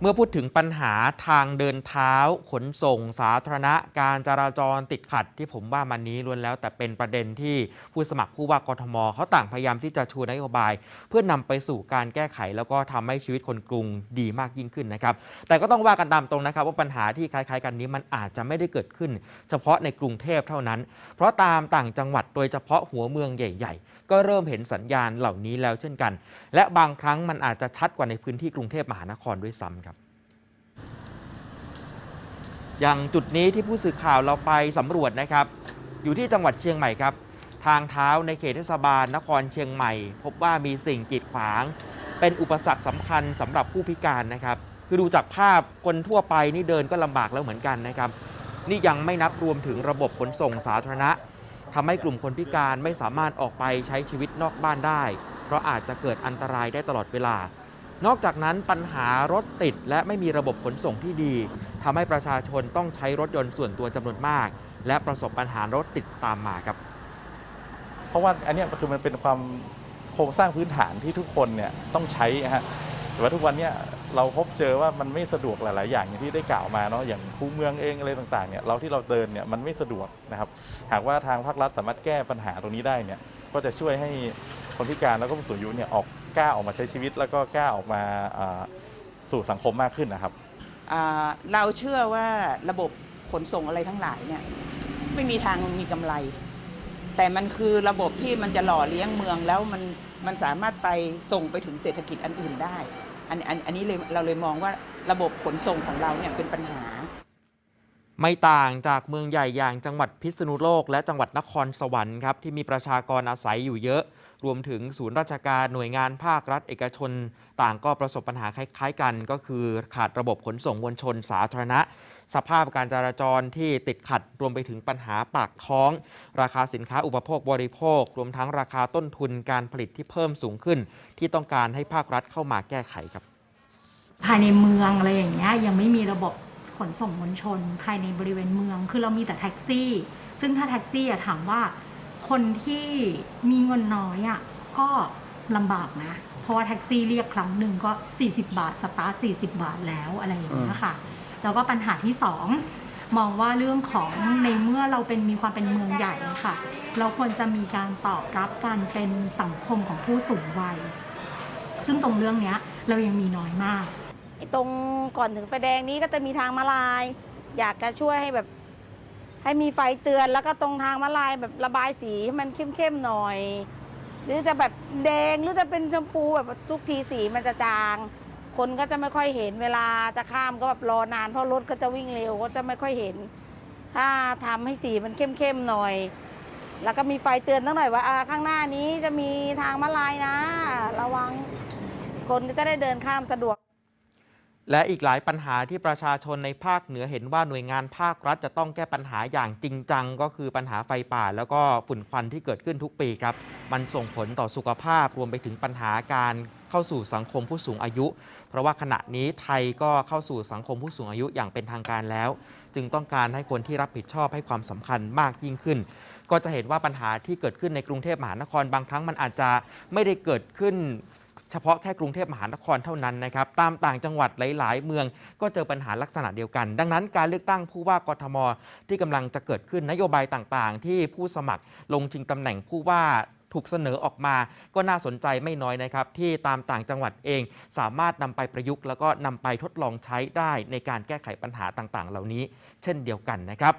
เมื่อพูดถึงปัญหาทางเดินเท้า ขนส่งสาธารณะ การจราจรติดขัดที่ผมว่ามันนี้ล้วนแล้ว แต่เป็นประเด็นที่ผู้สมัครผู้ว่ากทมเขาต่างพยายามที่จะชูนโยบาย เพื่อนำไปสู่การแก้ไข แล้วก็ทำให้ชีวิตคนกรุงดีมากยิ่งขึ้นนะครับ แต่ก็ต้องว่ากันตามตรงนะครับ ว่าปัญหาที่คล้ายๆ กันนี้มันอาจจะไม่ได้เกิดขึ้น เฉพาะในกรุงเทพเท่านั้น เพราะตามต่างจังหวัดโดยเฉพาะหัวเมืองใหญ่ ๆ ก็เริ่มเห็นสัญญาณเหล่านี้แล้วเช่นกัน และบางครั้งมันอาจจะชัดกว่าในพื้นที่กรุงเทพมหานครด้วยซ้ำครับ อย่างจุดนี้ที่ผู้สื่อข่าวเราไปสำรวจนะครับ อยู่ที่จังหวัดเชียงใหม่ครับ ทางเท้าในเขตเทศบาลนครเชียงใหม่ พบว่ามีสิ่งกีดขวาง เป็นอุปสรรคสำคัญสำหรับผู้พิการนะครับ คือดูจากภาพคนทั่วไปนี่เดินก็ลำบากแล้วเหมือนกันนะครับ นี่ยังไม่นับรวมถึงระบบขนส่งสาธารณะทำให้กลุ่มคนพิการไม่สามารถออกไปใช้ชีวิตนอกบ้านได้ เพราะอาจจะเกิดอันตรายได้ตลอดเวลา นอกจากนั้นปัญหารถติดและไม่มีระบบขนส่งที่ดี ทำให้ประชาชนต้องใช้รถยนต์ส่วนตัวจำนวนมาก และประสบปัญหารถติดตามมาครับ เพราะว่าอันนี้คือมันเป็นความโครงสร้างพื้นฐานที่ทุกคนเนี่ยต้องใช้ฮะแต่ว่าทุกวันนี้เราพบเจอว่ามันไม่สะดวกหลาย ๆ อย่างอย่างที่ได้กล่าวมาเนาะอย่างคูเมืองเองอะไรต่างๆเนี่ยเราที่เราเดินเนี่ยมันไม่สะดวกนะครับ หากว่าทางภาครัฐสามารถแก้ปัญหาตรงนี้ได้เนี่ยก็จะช่วยให้คนพิการแล้วก็ผู้สูงอายุเนี่ยออกกล้าออกมาใช้ชีวิต แล้วก็กล้าออกมาสู่สังคมมากขึ้นนะครับ เราเชื่อว่าระบบขนส่งอะไรทั้งหลายเนี่ยไม่มีทางมีกำไร แต่มันคือระบบที่มันจะหล่อเลี้ยงเมืองแล้วมันมันสามารถไปส่งไปถึงเศรษฐกิจอันอื่นได้ อันอันอันนี้เลยเราเลยมองว่าระบบขนส่งของเราเนี่ยเป็นปัญหา ไม่ต่างจากเมืองใหญ่อย่างจังหวัดพิษณุโลก และจังหวัดนครสวรรค์ครับที่มีประชากรอาศัยอยู่เยอะ รวมถึงศูนย์ราชการหน่วยงานภาครัฐเอกชน ต่างก็ประสบปัญหาคล้าย ๆ กัน ก็คือขาดระบบขนส่งมวลชนสาธารณะ สภาพการจราจรที่ติดขัดรวมไปถึงปัญหาปากท้อง ราคาสินค้าอุปโภคบริโภค รวมทั้งราคาต้นทุนการผลิตที่เพิ่มสูงขึ้น ที่ต้องการให้ภาครัฐเข้ามาแก้ไขครับ ภายในเมืองอะไรอย่างเงี้ยยังไม่มีระบบ ขนส่งมวลชนภายในบริเวณเมือง คือเรามีแต่แท็กซี่ ซึ่งถ้าแท็กซี่อะถามว่าคนที่มีเงินน้อยอะก็ลำบากนะ เพราะว่าแท็กซี่เรียกครั้งหนึ่งก็ 40 บาท สตาร์ท40 บาทแล้วอะไรอย่างเงี้ยค่ะ แล้วก็ปัญหาที่สองมองว่าเรื่องของในเมื่อเราเป็นมีความเป็นเมืองใหญ่ค่ะ เราควรจะมีการตอบรับการเป็นสังคมของผู้สูงวัย ซึ่งตรงเรื่องเนี้ยเรายังมีน้อยมากไอ้ ตรงก่อนถึงไฟแดงนี้ก็จะมีทางมาลาย อยากจะช่วยให้แบบ ให้มีไฟเตือนแล้วก็ตรงทางมาลายแบบระบายสีให้มันเข้มๆหน่อย หรือจะแบบแดงหรือจะเป็นชมพูแบบทุกทีสีมันจะจาง คนก็จะไม่ค่อยเห็นเวลาจะข้ามก็แบบรอนานเพราะรถก็จะวิ่งเร็วก็จะไม่ค่อยเห็น ถ้าทำให้สีมันเข้มๆหน่อย แล้วก็มีไฟเตือนตั้งหน่อยว่าอ่าข้างหน้านี้จะมีทางมาลายนะ ระวังคนก็จะได้เดินข้ามสะดวก และอีกหลายปัญหาที่ประชาชนในภาคเหนือเห็นว่าหน่วยงานภาครัฐจะต้องแก้ปัญหาอย่างจริงจัง ก็คือปัญหาไฟป่า แล้วก็ฝุ่นควันที่เกิดขึ้นทุกปีครับ มันส่งผลต่อสุขภาพรวมไปถึงปัญหาการเข้าสู่สังคมผู้สูงอายุ เพราะว่าขณะนี้ไทยก็เข้าสู่สังคมผู้สูงอายุอย่างเป็นทางการแล้ว จึงต้องการให้คนที่รับผิดชอบให้ความสำคัญมากยิ่งขึ้น ก็จะเห็นว่าปัญหาที่เกิดขึ้นในกรุงเทพมหานครบางครั้งมันอาจจะไม่ได้เกิดขึ้น เฉพาะแค่กรุงเทพมหานครเท่านั้นนะครับตามต่างจังหวัดหลาย ๆ เมืองก็เจอปัญหาลักษณะเดียวกัน ดังนั้นการเลือกตั้งผู้ว่ากทม ที่กำลังจะเกิดขึ้นนโยบายต่าง ๆ ที่ผู้สมัครลงชิงตำแหน่งผู้ว่าถูกเสนอออกมาก็น่าสนใจไม่น้อยนะครับ ที่ตามต่างจังหวัดเอง สามารถนำไปประยุกต์ แล้วก็นำไปทดลองใช้ได้ในการแก้ไขปัญหาต่างๆ เหล่านี้ เช่นเดียวกันนะครับ